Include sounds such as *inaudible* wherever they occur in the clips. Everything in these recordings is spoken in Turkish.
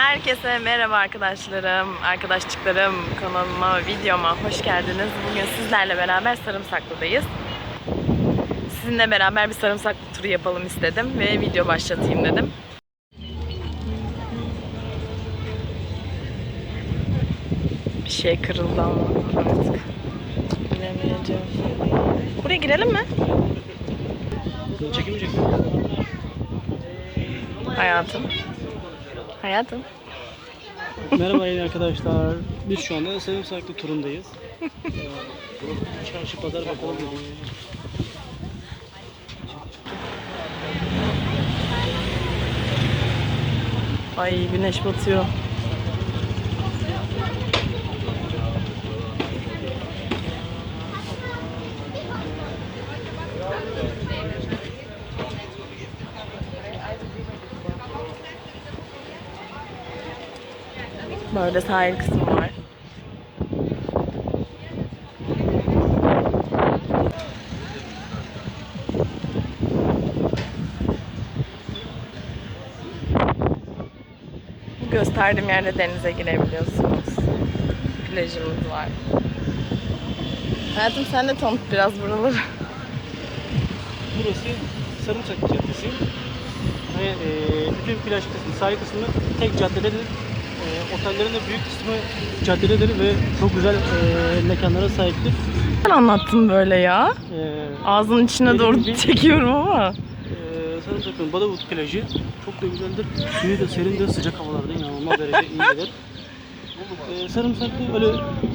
Herkese merhaba arkadaşlarım, arkadaşlıklarım, kanalıma, videoma hoş geldiniz. Bugün sizlerle beraber Sarımsaklı'dayız. Sizinle beraber bir Sarımsaklı turu yapalım istedim ve video başlatayım dedim. Bir şey kırıldı ama artık. Bilemeyeceğim. Buraya girelim mi? Çekilmeyecek. Hayatım. Hayatım. Merhaba yeni arkadaşlar. Biz şu anda Sarımsaklı turundayız. Ee, Çarşı pazar bakalım. Ay güneş batıyor. Böyle sahil kısmı var. Gösterdiğim yerde denize girebiliyorsunuz. Plajımız var. Hayatım sen de tanıt biraz buraları. Burası Sarımsaklı Caddesi. Ve e, bütün plaj kısmı, sahil kısmı tek caddededir. E, otellerin de büyük kısmı caddededir ve çok güzel e, mekanlara sahiptir. Ben anlattım böyle ya. E, Ağzının içine doğru gibi- *laughs* çekiyorum ama. Ee, Sarımsaklı'nın Balavut plajı çok da güzeldir. Suyu da serindir, sıcak havalarda inanılmaz derece iyidir. Ee, Sarımsaklı öyle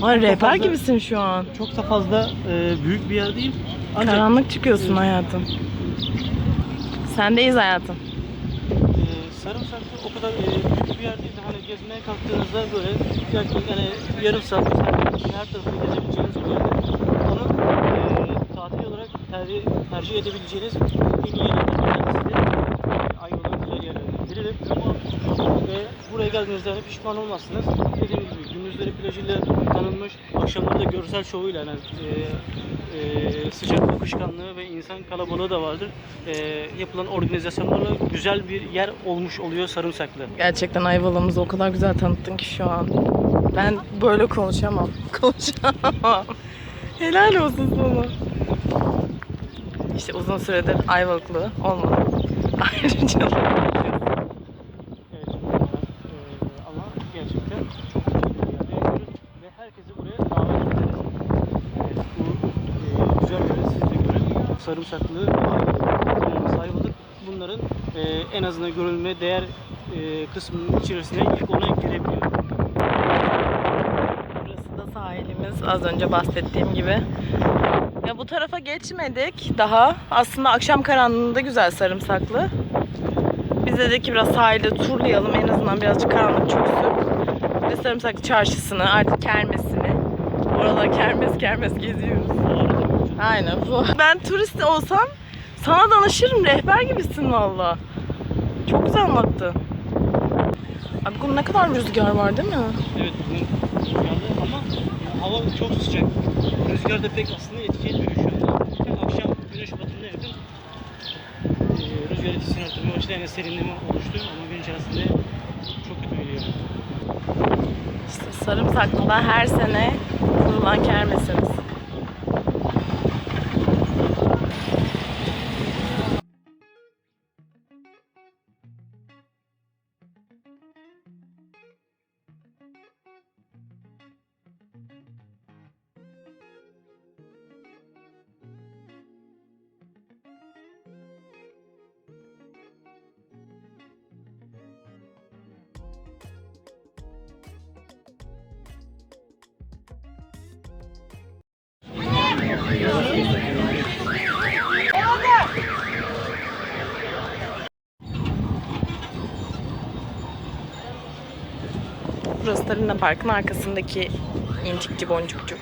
Ay rehber fazla- gibisin şu an. Çok da fazla e, büyük bir yer değil. Ancak Karanlık çıkıyorsun hayatım. Sendeyiz hayatım. e, Sarımsaklı o kadar e, büyük bir yer. Hani gezmeye kalktığınızda böyle yaklaşık yani yarım saat her, her tarafını gezebileceğiniz bir yer. Onu e, tatil olarak tercih, tercih edebileceğiniz en iyi yerlerden birisi de Ayvalık'ın güzel yerlerinden biridir. Ve buraya geldiğinizde hani pişman olmazsınız. Dediğim gibi gündüzleri plajıyla tanınmış, akşamları da görsel şovuyla yani, e, e, sıcak akışkanlığı ve insan kalabalığı da vardır. E, yapılan organizasyonlarla güzel bir yer olmuş oluyor Sarımsaklı. Gerçekten Ayvalık'ımızı o kadar güzel tanıttın ki şu an. Ben böyle konuşamam. *laughs* Konuşamam. Helal olsun sana. İşte uzun süredir Ayvalıklı olmadım. *laughs* Ayrıca Evet, e, ama gerçekten çok güzel bir yer yapıyoruz ve herkesi buraya davet ederiz. Evet, bu e, güzel yeri siz de görün. Sarımsaklı, Ayvalık bunların e, en azından görülmeye değer e, kısmının içerisine ilk ona girebiliyor. Burası da sahilimiz. Az önce bahsettiğim gibi. Ya bu tarafa geçmedik daha. Aslında akşam karanlığında güzel sarımsaklı. Biz dedik ki biraz sahilde turlayalım. En azından birazcık karanlık çöksün. Ve sarımsaklı çarşısını, artık kermesini. Oralar kermes kermes geziyoruz. Aynen. bu. Ben turist olsam sana danışırım. Rehber gibisin valla. Çok güzel anlattın. Abi bugün ne kadar rüzgar var değil mi? Evet bugün rüzgarlı ama hava çok sıcak. Rüzgar da pek aslında etki etmiyor şu anda. Akşam güneş batımına yakın e, rüzgar etkisini arttırmaya başladı. Yani serinleme oluştu ama gün içerisinde çok kötü geliyor. İşte Sarımsaklı'da her sene kurulan kermesimiz. Burası da Luna Park'ın arkasındaki intikçi boncukçu.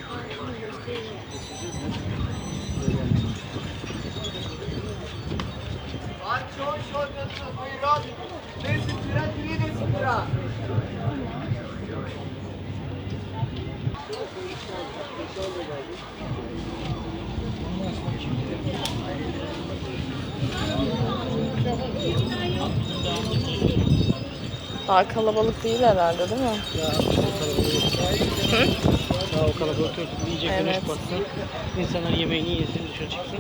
Thank you. Daha kalabalık değil herhalde değil mi? Ya kalabalık. Daha o kalabalık yok. Yiyecekler evet. baksın. İnsanlar yemeğini yesin dışarı çıksın.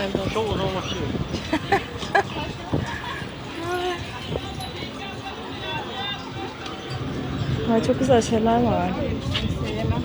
Evet. Çok o başlıyor. Ay çok güzel şeyler var. Sevmem.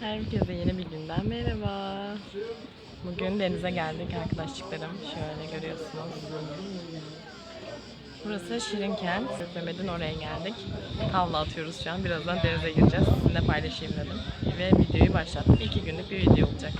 Herkese yeni bir günden merhaba. Bugün denize geldik arkadaşlıklarım. Şöyle görüyorsunuz. Burası Şirinkent. Mehmet'in oraya geldik. Tavla atıyoruz şu an. Birazdan denize gireceğiz. Sizinle paylaşayım dedim. Ve videoyu başlattım. İki günlük bir video olacak.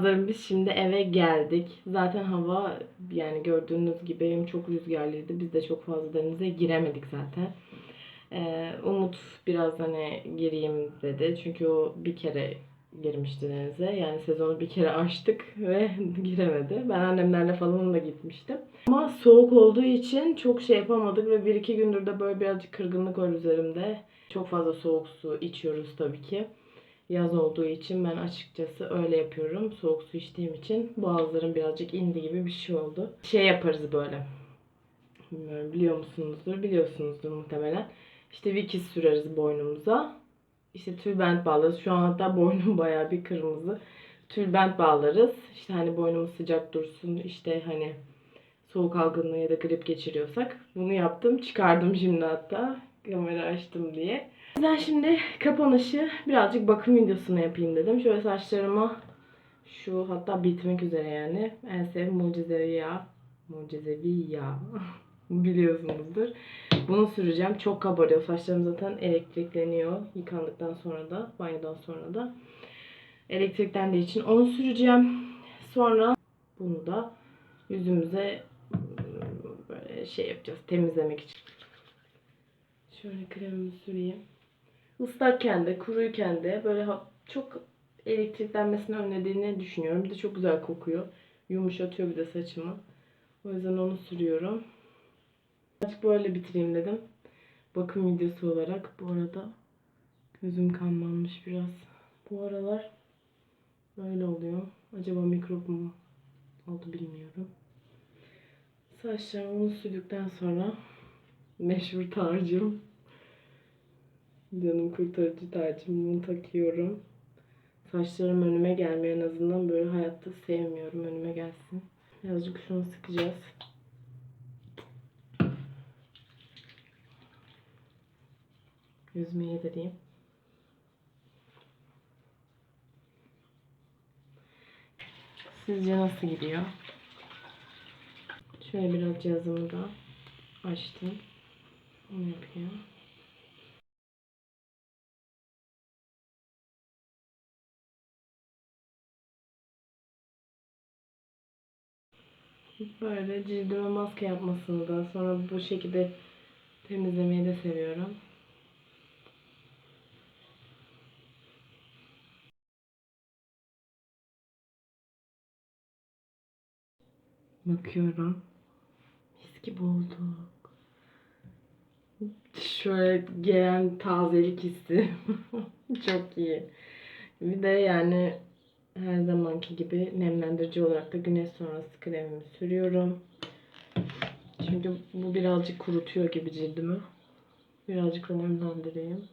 Cancağızlarım biz şimdi eve geldik. Zaten hava yani gördüğünüz gibi hem çok rüzgarlıydı. Biz de çok fazla denize giremedik zaten. Ee, Umut biraz hani gireyim dedi. Çünkü o bir kere girmişti denize. Yani sezonu bir kere açtık ve *laughs* giremedi. Ben annemlerle falan da gitmiştim. Ama soğuk olduğu için çok şey yapamadık ve bir iki gündür de böyle birazcık kırgınlık var üzerimde. Çok fazla soğuk su içiyoruz tabii ki yaz olduğu için ben açıkçası öyle yapıyorum. Soğuk su içtiğim için boğazlarım birazcık indi gibi bir şey oldu. Şey yaparız böyle. Bilmiyorum biliyor musunuzdur? Biliyorsunuzdur muhtemelen. İşte Vicks süreriz boynumuza. işte tülbent bağlarız. Şu an hatta *laughs* boynum bayağı bir kırmızı. Tülbent bağlarız. İşte hani boynumuz sıcak dursun. işte hani soğuk algınlığı ya da grip geçiriyorsak. Bunu yaptım. Çıkardım şimdi hatta. Kamera açtım diye. Ben şimdi kapanışı birazcık bakım videosunu yapayım dedim. Şöyle saçlarıma şu hatta bitmek üzere yani. En sevdiğim mucizevi yağ. Mucizevi yağ. *laughs* Biliyorsunuzdur. Bunu süreceğim. Çok kabarıyor. Saçlarım zaten elektrikleniyor. Yıkandıktan sonra da, banyodan sonra da. Elektriklendiği için onu süreceğim. Sonra bunu da yüzümüze ıı, böyle şey yapacağız. Temizlemek için. Şöyle kremimi süreyim. Islakken de, kuruyken de böyle çok elektriklenmesini önlediğini düşünüyorum. Bir de çok güzel kokuyor. Yumuşatıyor bir de saçımı. O yüzden onu sürüyorum. Azıcık böyle bitireyim dedim. Bakım videosu olarak. Bu arada gözüm kanlanmış biraz. Bu aralar böyle oluyor. Acaba mikrop mu oldu bilmiyorum. Saçlarımı sürdükten sonra meşhur tacım. Canım kurtarıcı tacım. Bunu takıyorum. Saçlarım önüme gelmiyor en azından. Böyle hayatta sevmiyorum önüme gelsin. Birazcık şunu sıkacağız. Yüzüme yedireyim. Sizce nasıl gidiyor? Şöyle biraz cihazımı da açtım. Onu yapıyor. Böyle cildime maske yapmasını da sonra bu şekilde temizlemeyi de seviyorum. Bakıyorum. Mis gibi olduk. Şöyle gelen tazelik hissi. *laughs* Çok iyi. Bir de yani her zamanki gibi nemlendirici olarak da güneş sonrası kremimi sürüyorum. Çünkü bu birazcık kurutuyor gibi cildimi. Birazcık da nemlendireyim.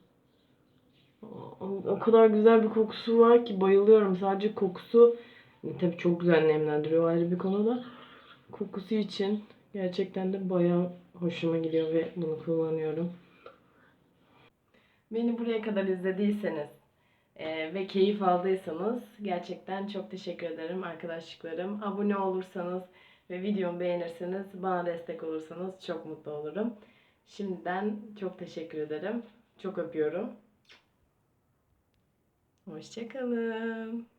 O, kadar güzel bir kokusu var ki bayılıyorum. Sadece kokusu tabii çok güzel nemlendiriyor ayrı bir konu da. Kokusu için gerçekten de bayağı hoşuma gidiyor ve bunu kullanıyorum. Beni buraya kadar izlediyseniz ee, ve keyif aldıysanız gerçekten çok teşekkür ederim arkadaşlıklarım. Abone olursanız ve videomu beğenirseniz bana destek olursanız çok mutlu olurum. Şimdiden çok teşekkür ederim. Çok öpüyorum. Hoşçakalın.